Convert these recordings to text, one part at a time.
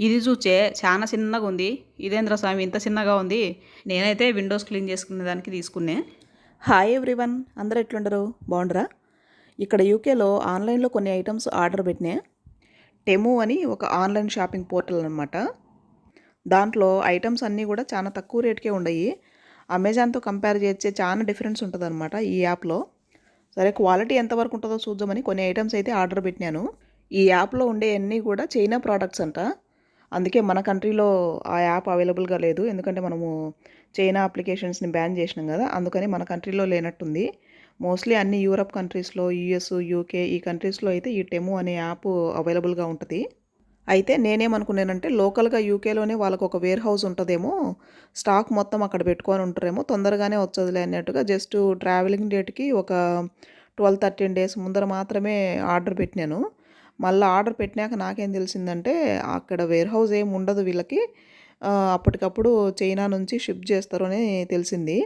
ఇది చూచే చాలా చిన్నగా ఉంది. ఇదేంద్ర స్వామి ఇంత చిన్నగా ఉంది. నేనైతే విండోస్ క్లీన్ చేసుకునే దానికి తీసుకునే. హాయ్ ఎవ్రీవన్ అందరు ఎట్లుండరు? బాగుండరా? ఇక్కడ యూకేలో ఆన్లైన్లో కొన్ని ఐటమ్స్ ఆర్డర్ పెట్టినా. టెము అని ఒక ఆన్లైన్ షాపింగ్ పోర్టల్ అనమాట దాంట్లో ఐటమ్స్ అన్నీ కూడా చాలా తక్కువ రేట్కే ఉన్నాయి అమెజాన్తో కంపేర్ చేస్తే చాలా డిఫరెన్స్ ఉంటుంది ఈ యాప్లో. సరే క్వాలిటీ ఎంతవరకు ఉంటుందో చూద్దామని కొన్ని ఐటమ్స్ అయితే ఆర్డర్ పెట్టినాను. ఈ యాప్లో ఉండే అన్నీ కూడా చైనా ప్రోడక్ట్స్ అంట. అందుకే మన కంట్రీలో ఆ యాప్ అవైలబుల్గా లేదు. ఎందుకంటే మనము చైనా అప్లికేషన్స్ని బ్యాన్ చేసినాం కదా అందుకని మన కంట్రీలో లేనట్టుంది. మోస్ట్లీ అన్ని యూరప్ కంట్రీస్లో యూఎస్ యూకే ఈ కంట్రీస్లో అయితే ఈ టెము అనే యాప్ అవైలబుల్గా ఉంటుంది. అయితే నేనేమనుకున్నానంటే లోకల్గా యూకేలోనే వాళ్ళకు ఒక వేర్ హౌస్ ఉంటుందేమో స్టాక్ మొత్తం అక్కడ పెట్టుకొని ఉంటారేమో తొందరగానే వచ్చదులే అన్నట్టుగా జస్ట్ ట్రావెలింగ్ డేట్కి ఒక ట్వెల్వ్ థర్టీన్ డేస్ ముందర మాత్రమే ఆర్డర్ పెట్టినాను. మళ్ళీ ఆర్డర్ పెట్టినాక నాకేం తెలిసిందంటే అక్కడ వేర్ హౌస్ ఏమి ఉండదు వీళ్ళకి. అప్పటికప్పుడు చైనా నుంచి షిప్ చేస్తారు అని తెలిసింది.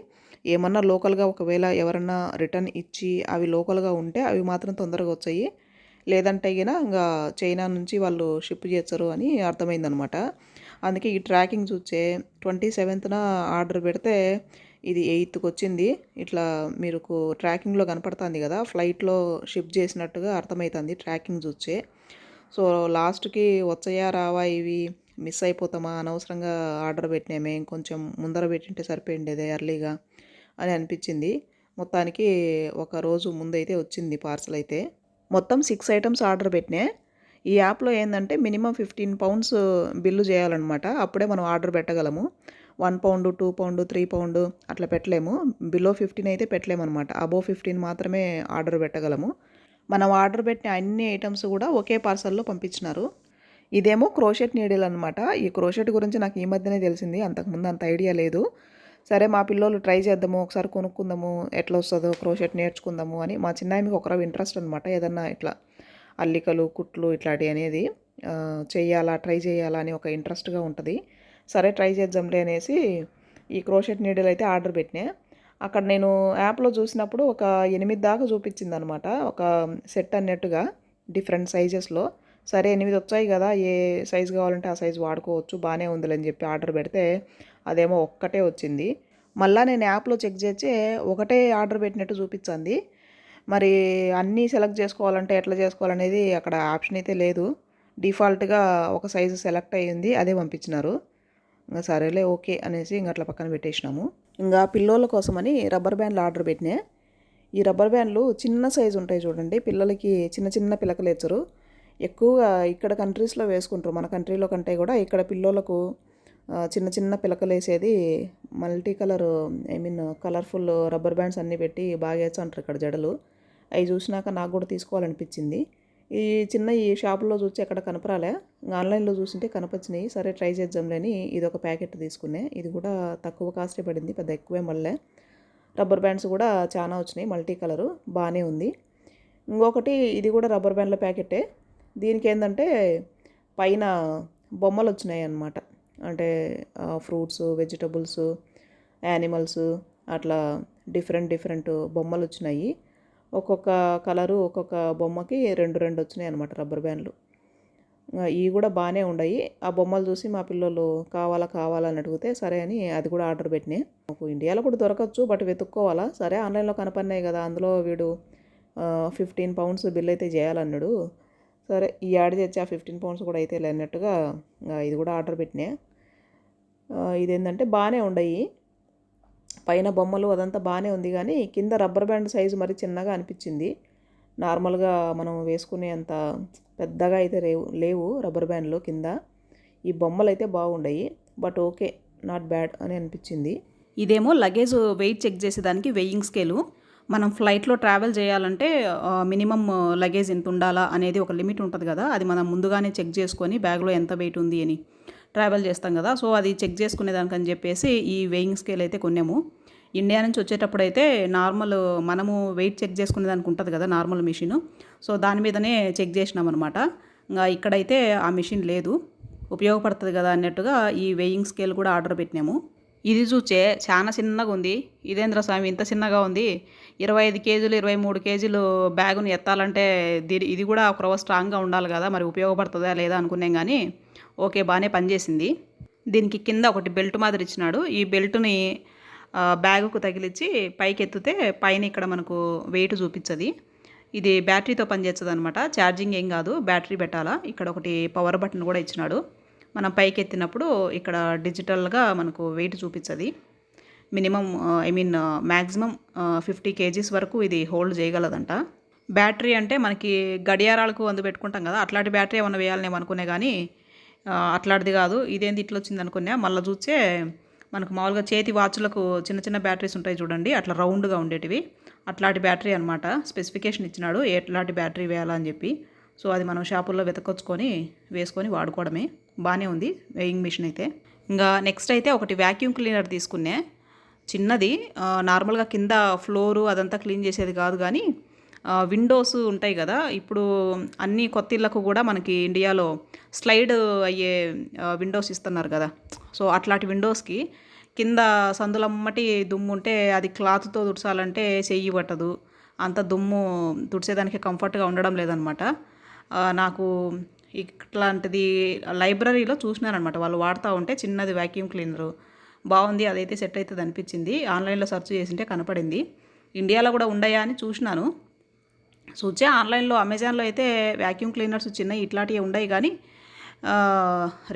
ఏమన్నా లోకల్గా ఒకవేళ ఎవరన్నా రిటర్న్ ఇచ్చి అవి లోకల్గా ఉంటే అవి మాత్రం తొందరగా వచ్చాయి. లేదంటే గిన ఇంకా చైనా నుంచి వాళ్ళు షిప్ చేస్తారు అని అర్థమైందనమాట. అందుకే ఈ ట్రాకింగ్ చూసే ట్వంటీ సెవెంత్న ఆర్డర్ పెడితే ఇది ఎయిత్కి వచ్చింది. ఇట్లా మీకు ట్రాకింగ్లో కనపడుతుంది కదా ఫ్లైట్లో షిఫ్ట్ చేసినట్టుగా అర్థమవుతుంది ట్రాకింగ్ చూసే సో లాస్ట్కి వచ్చాయా రావా ఇవి మిస్ అయిపోతామా అనవసరంగా ఆర్డర్ పెట్టినామే ఇంకొంచెం ముందర పెట్టింటే సరిపోయిండేదే ఎర్లీగా అని అనిపించింది. మొత్తానికి ఒక రోజు ముందైతే వచ్చింది పార్సల్ అయితే. మొత్తం సిక్స్ ఐటమ్స్ ఆర్డర్ పెట్టినా. ఈ యాప్లో ఏంటంటే మినిమం ఫిఫ్టీన్ పౌండ్స్ బిల్లు చేయాలన్నమాట. అప్పుడే మనం order పెట్టగలము. One pound two pound three pound అట్లా పెట్టలేము. బిలో ఫిఫ్టీన్ అయితే పెట్టలేము అనమాట అబో ఫిఫ్టీన్ మాత్రమే ఆర్డర్ పెట్టగలము. మనం ఆర్డర్ పెట్టిన అన్ని ఐటమ్స్ కూడా ఒకే పార్సల్లో పంపించినారు. ఇదేమో క్రోషెట్ నీడిల్ అనమాట ఈ క్రోషెట్ గురించి నాకు ఈ మధ్యనే తెలిసింది. అంతకుముందు అంత ఐడియా లేదు. సరే మా పిల్లలు ట్రై చేద్దాము. ఒకసారి కొనుక్కుందాము. ఎట్లా వస్తుందో క్రోషెట్ నేర్చుకుందాము అని. మా చిన్నాయమికి ఒకరవ ఇంట్రెస్ట్ అనమాట ఏదన్నా ఇట్లా అల్లికలు కుట్లు ఇట్లాంటివి అనేది చేయాలా ట్రై చేయాలా అని ఒక ఇంట్రెస్ట్గా ఉంటుంది. సరే ట్రై చేద్దాంలే అనేసి ఈ క్రోషెట్ నీడిల్ అయితే ఆర్డర్ పెట్టినా. అక్కడ నేను యాప్లో చూసినప్పుడు ఒక ఎనిమిది దాకా చూపించింది అనమాట ఒక సెట్ అన్నట్టుగా డిఫరెంట్ సైజెస్లో. సరే ఎనిమిది వచ్చాయి కదా ఏ సైజు కావాలంటే ఆ సైజు వాడుకోవచ్చు బాగానే ఉందిలని చెప్పి ఆర్డర్ పెడితే అదేమో ఒక్కటే వచ్చింది. మళ్ళీ నేను యాప్లో చెక్ చేస్తే ఒకటే ఆర్డర్ పెట్టినట్టు చూపించింది. మరి అన్నీ సెలెక్ట్ చేసుకోవాలంటే ఎట్లా చేసుకోవాలనేది అక్కడ ఆప్షన్ అయితే లేదు. డిఫాల్ట్గా ఒక సైజు సెలెక్ట్ అయ్యింది అదే పంపించినారు. ఇంకా సరేలే ఓకే అనేసి ఇంక అట్లా పక్కన పెట్టేసినాము. ఇంకా పిల్లోళ్ళ కోసమని రబ్బర్ బ్యాండ్లు ఆర్డర్ పెట్టినా. ఈ రబ్బర్ బ్యాండ్లు చిన్న సైజు ఉంటాయి చూడండి పిల్లలకి చిన్న చిన్న పిలకలు ఎచ్చరు ఎక్కువగా ఇక్కడ కంట్రీస్లో వేసుకుంటారు మన కంట్రీలో కంటే కూడా ఇక్కడ పిల్లోలకు చిన్న చిన్న పిలకలు వేసేది multi colour I mean colourful rubber bands అన్నీ పెట్టి బాగా వేస్తుంటారు ఇక్కడ జడలు. అవి చూసినాక నాకు కూడా తీసుకోవాలనిపించింది. ఈ చిన్న ఈ షాపులో చూసి ఎక్కడ కనపరాలే. ఆన్లైన్లో చూసింటే కనపచ్చినాయి. సరే ట్రై చేద్దాంలేని ఇది ఒక ప్యాకెట్ తీసుకునే. ఇది కూడా తక్కువ కాస్టే పడింది పెద్ద ఎక్కువే మళ్ళీ రబ్బర్ బ్యాండ్స్ కూడా చాలా వచ్చినాయి మల్టీ కలరు బాగానే ఉంది. ఇంకొకటి ఇది కూడా రబ్బర్ బ్యాండ్ల ప్యాకెటే. దీనికి ఏంటంటే పైన బొమ్మలు వచ్చినాయి అన్నమాట అంటే ఫ్రూట్స్ వెజిటబుల్స్ యానిమల్స్ అట్లా డిఫరెంట్ డిఫరెంట్ బొమ్మలు వచ్చినాయి ఒక్కొక్క కలరు ఒక్కొక్క బొమ్మకి రెండు రెండు వచ్చినాయి అనమాట రబ్బర్ బ్యాండ్లు. ఇవి కూడా బాగానే ఉన్నాయి ఆ బొమ్మలు చూసి మా పిల్లలు కావాలా కావాలని అడిగితే సరే అని అది కూడా ఆర్డర్ పెట్టినాయి మాకు ఇండియాలో కూడా దొరకచ్చు బట్ వెతుక్కోవాలా. సరే ఆన్లైన్లో కనపడినాయి కదా అందులో వీడు ఫిఫ్టీన్ పౌండ్స్ బిల్ అయితే చేయాలన్నాడు. సరే ఈ యాడ్ తెచ్చి ఆ ఫిఫ్టీన్ పౌండ్స్ కూడా అయితే లేనట్టుగా ఇది కూడా ఆర్డర్ పెట్టినా. ఇదేంటంటే బాగానే ఉన్నాయి పైన బొమ్మలు అదంతా బాగానే ఉంది కానీ కింద రబ్బర్ బ్యాండ్ సైజు మరి చిన్నగా అనిపించింది. నార్మల్గా మనం వేసుకునే అంత పెద్దగా అయితే లేవు లేవు రబ్బర్ బ్యాండ్లు కింద. ఈ బొమ్మలు అయితే బాగుండయి బట్ ఓకే నాట్ బ్యాడ్ అని అనిపించింది. ఇదేమో లగేజ్ వెయిట్ చెక్ చేసేదానికి వెయింగ్ స్కేలు. మనం ఫ్లైట్లో ట్రావెల్ చేయాలంటే మినిమం లగేజ్ ఎంత ఉండాలా అనేది ఒక లిమిట్ ఉంటుంది కదా అది మనం ముందుగానే చెక్ చేసుకొని బ్యాగ్లో ఎంత వెయిట్ ఉంది అని. ట్రావెల్ చేస్తాం కదా సో అది చెక్ చేసుకునేదానికని చెప్పేసి ఈ వెయింగ్ స్కేల్ అయితే కొన్నాము. ఇండియా నుంచి వచ్చేటప్పుడు అయితే నార్మల్ మనము వెయిట్ చెక్ చేసుకునేదానికి ఉంటుంది కదా నార్మల్ మిషన్. సో దాని మీదనే చెక్ చేసినాం అనమాట ఇంకా ఇక్కడైతే ఆ మిషన్ లేదు. ఉపయోగపడుతుంది కదా అన్నట్టుగా ఈ వెయింగ్ స్కేల్ కూడా ఆర్డర్ పెట్టినాము. ఇది చూచే చాలా చిన్నగా ఉంది. ఇదేంద్ర స్వామి ఇంత చిన్నగా ఉంది. ఇరవై ఐదు కేజీలు ఇరవై మూడు కేజీలు బ్యాగును ఎత్తాలంటే దీని ఇది కూడా ఒక రోజు స్ట్రాంగ్గా ఉండాలి కదా మరి ఉపయోగపడుతుందా లేదా అనుకున్నాం కానీ ఓకే బాగానే పనిచేసింది. దీనికి కింద ఒకటి బెల్ట్ మాదిరి ఇచ్చినాడు. ఈ బెల్ట్ని బ్యాగుకు తగిలిచ్చి పైకి ఎత్తితే పైన ఇక్కడ మనకు వెయిట్ చూపించది ఇది బ్యాటరీతో పనిచేస్తుంది అనమాట ఛార్జింగ్ ఏం కాదు బ్యాటరీ పెట్టాలా. ఇక్కడ ఒకటి పవర్ బటన్ కూడా ఇచ్చినాడు. మనం పైకి ఎత్తినప్పుడు ఇక్కడ డిజిటల్గా మనకు weight చూపించది minimum I mean maximum fifty KGs వరకు ఇది హోల్డ్ చేయగలదంట. బ్యాటరీ అంటే మనకి గడియారాలకు అందు పెట్టుకుంటాం కదా. అట్లాంటి బ్యాటరీ ఏమైనా వేయాలని అనుకునే కానీ అట్లాంటిది కాదు. ఇదేంది ఇట్లా వచ్చింది అనుకున్నా మళ్ళీ చూస్తే మనకు మామూలుగా చేతి వాచ్లకు చిన్న చిన్న బ్యాటరీస్ ఉంటాయి చూడండి అట్లా రౌండ్గా ఉండేటివి. అట్లాంటి బ్యాటరీ అనమాట స్పెసిఫికేషన్ ఇచ్చినాడు ఎట్లాంటి బ్యాటరీ వేయాలని చెప్పి. సో అది మనం షాపుల్లో వెతకొచ్చుకొని వేసుకొని వాడుకోవడమే. బాగానే ఉంది వేయింగ్ మిషన్ అయితే. ఇంకా నెక్స్ట్ అయితే ఒకటి వ్యాక్యూమ్ క్లీనర్ తీసుకునే చిన్నది నార్మల్గా కింద ఫ్లోరు అదంతా క్లీన్ చేసేది కాదు కానీ విండోస్ ఉంటాయి కదా ఇప్పుడు అన్ని కొత్త ఇళ్ళకు కూడా మనకి ఇండియాలో స్లైడ్ అయ్యే విండోస్ ఇస్తున్నారు కదా. సో అట్లాంటి విండోస్కి కింద సందులమ్మటి దుమ్ము ఉంటే అది క్లాత్తో తుడచాలంటే చెయ్యి పట్టదు. అంత దుమ్ము తుడిచేదానికి కంఫర్ట్గా ఉండడం లేదనమాట. నాకు ఇట్లాంటిది లైబ్రరీలో చూసినారనమాట. వాళ్ళు వాడుతూ ఉంటే చిన్నది వ్యాక్యూమ్ క్లీనరు బాగుంది అదైతే సెట్ అవుతుంది అనిపించింది. ఆన్లైన్లో సెర్చ్ చేసింటే కనపడింది. ఇండియాలో కూడా ఉండయా అని చూసినాను. చూచే ఆన్లైన్లో అమెజాన్లో అయితే వ్యాక్యూమ్ క్లీనర్స్ చిన్నవి ఇట్లాంటివి ఉండయి కానీ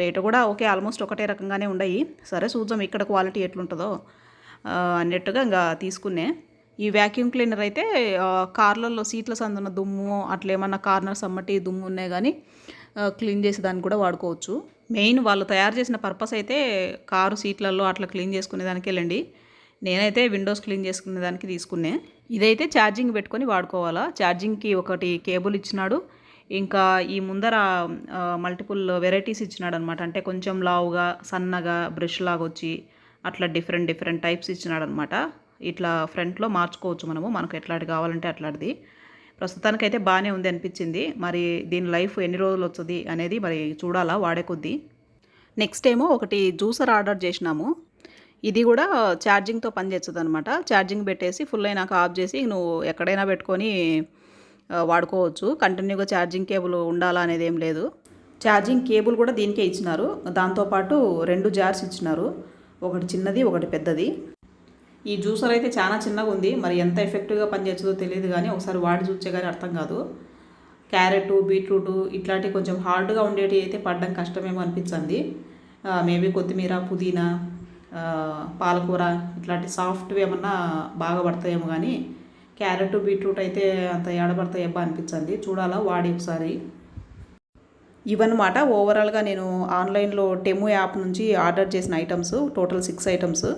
రేటు కూడా ఓకే ఆల్మోస్ట్ ఒకటే రకంగానే ఉండయి. సరే చూద్దాం ఇక్కడ క్వాలిటీ ఎట్లుంటుందో అన్నట్టుగా ఇంకా తీసుకునే. ఈ వ్యాక్యూమ్ క్లీనర్ అయితే కార్లలో సీట్ల సందున దుమ్ము అట్లా ఏమన్నా కార్నర్స్ అమ్మటి దుమ్ము ఉన్నాయి కానీ క్లీన్ చేసేదానికి కూడా వాడుకోవచ్చు. మెయిన్ వాళ్ళు తయారు చేసిన పర్పస్ అయితే కారు సీట్లలో అట్లా క్లీన్ చేసుకునేదానికి వెళ్ళండి నేనైతే విండోస్ క్లీన్ చేసుకునేదానికి తీసుకునే. ఇదైతే ఛార్జింగ్ పెట్టుకొని వాడుకోవాలా? ఛార్జింగ్కి ఒకటి కేబుల్ ఇచ్చినాడు. ఇంకా ఈ ముందర మల్టిపుల్ వెరైటీస్ ఇచ్చినాడు అనమాట అంటే కొంచెం లావుగా సన్నగా బ్రష్ లాగా వచ్చి అట్లా డిఫరెంట్ డిఫరెంట్ టైప్స్ ఇచ్చినాడు అనమాట ఇట్లా ఫ్రంట్లో మార్చుకోవచ్చు మనము. మనకు ఎట్లాంటి కావాలంటే అట్లాంటిది. ప్రస్తుతానికైతే బాగానే ఉంది అనిపించింది. మరి దీని లైఫ్ ఎన్ని రోజులు వస్తుంది అనేది మరి చూడాలా వాడే కొద్దీ. నెక్స్ట్ ఏమో ఒకటి జ్యూసర్ ఆర్డర్ చేసినాము. ఇది కూడా ఛార్జింగ్తో పనిచేస్తుంది అనమాట ఛార్జింగ్ పెట్టేసి ఫుల్ అయినాక ఆఫ్ చేసి నువ్వు ఎక్కడైనా పెట్టుకొని వాడుకోవచ్చు. కంటిన్యూగా ఛార్జింగ్ కేబుల్ ఉండాలా అనేది ఏం లేదు. ఛార్జింగ్ కేబుల్ కూడా దీనికే ఇచ్చినారు. దాంతోపాటు రెండు జార్స్ ఇచ్చినారు. ఒకటి చిన్నది ఒకటి పెద్దది. ఈ జ్యూసర్ అయితే చాలా చిన్నగా ఉంది. మరి ఎంత ఎఫెక్టివ్గా పనిచేస్తుందో తెలియదు కానీ ఒకసారి వాడి చూసే కానీ అర్థం కాదు. క్యారెట్ బీట్రూట్ ఇట్లాంటివి కొంచెం హార్డ్గా ఉండేటివి అయితే పడడం కష్టమేమో అనిపించింది. మేబీ కొత్తిమీర పుదీనా పాలకూర ఇట్లాంటి సాఫ్ట్వి ఏమన్నా బాగా పడతాయేమో కానీ క్యారెట్ బీట్రూట్ అయితే అంత ఏడబడతాయేమో అనిపించింది. చూడాలా వాడి ఒకసారి. ఇవన్నమాట ఓవరాల్గా నేను ఆన్లైన్లో టెము యాప్ నుంచి ఆర్డర్ చేసిన ఐటమ్స్ టోటల్ సిక్స్ ఐటమ్స్.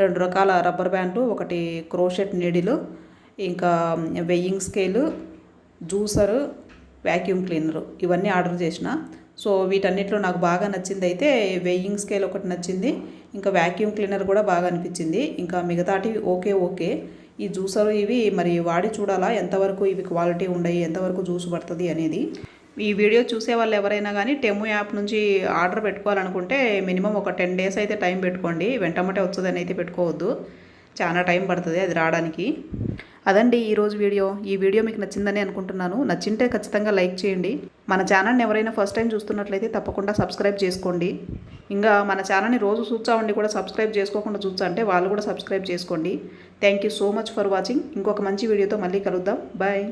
రెండు రకాల రబ్బర్ బ్యాండ్లు ఒకటి క్రోషెట్ నీడిలు ఇంకా weighing scale juicer vacuum cleaner. ఇవన్నీ ఆర్డర్ చేసిన. సో వీటన్నిటిలో నాకు బాగా నచ్చింది అయితే వెయ్యింగ్ స్కేల్ ఒకటి నచ్చింది ఇంకా వ్యాక్యూమ్ క్లీనర్ కూడా బాగా అనిపించింది. ఇంకా మిగతాటివి ఓకే ఓకే. ఈ జ్యూసరు ఇవి మరి వాడి చూడాలా? ఎంతవరకు ఇవి క్వాలిటీ ఉండయి? ఎంతవరకు జ్యూస్ పడుతుంది అనేది. ఈ వీడియో చూసే వాళ్ళు ఎవరైనా కానీ టెము యాప్ నుంచి ఆర్డర్ పెట్టుకోవాలనుకుంటే మినిమం ఒక టెన్ డేస్ అయితే టైం పెట్టుకోండి. వెంటమటే వస్తుందని అయితే పెట్టుకోవద్దు. చాలా టైం పడుతుంది అది రావడానికి. అదండి ఈరోజు వీడియో. ఈ వీడియో మీకు నచ్చిందని అనుకుంటున్నాను. నచ్చింటే ఖచ్చితంగా లైక్ చేయండి. మన ఛానల్ని ఎవరైనా ఫస్ట్ టైం చూస్తున్నట్లయితే తప్పకుండా సబ్స్క్రైబ్ చేసుకోండి. ఇంకా మన ఛానల్ని రోజు చూసా ఉండి కూడా సబ్స్క్రైబ్ చేసుకోకుండా చూస్తా అంటే వాళ్ళు కూడా సబ్స్క్రైబ్ చేసుకోండి. Thank you so much for watching ఇంకొక మంచి వీడియోతో మళ్ళీ కలుద్దాం. బాయ్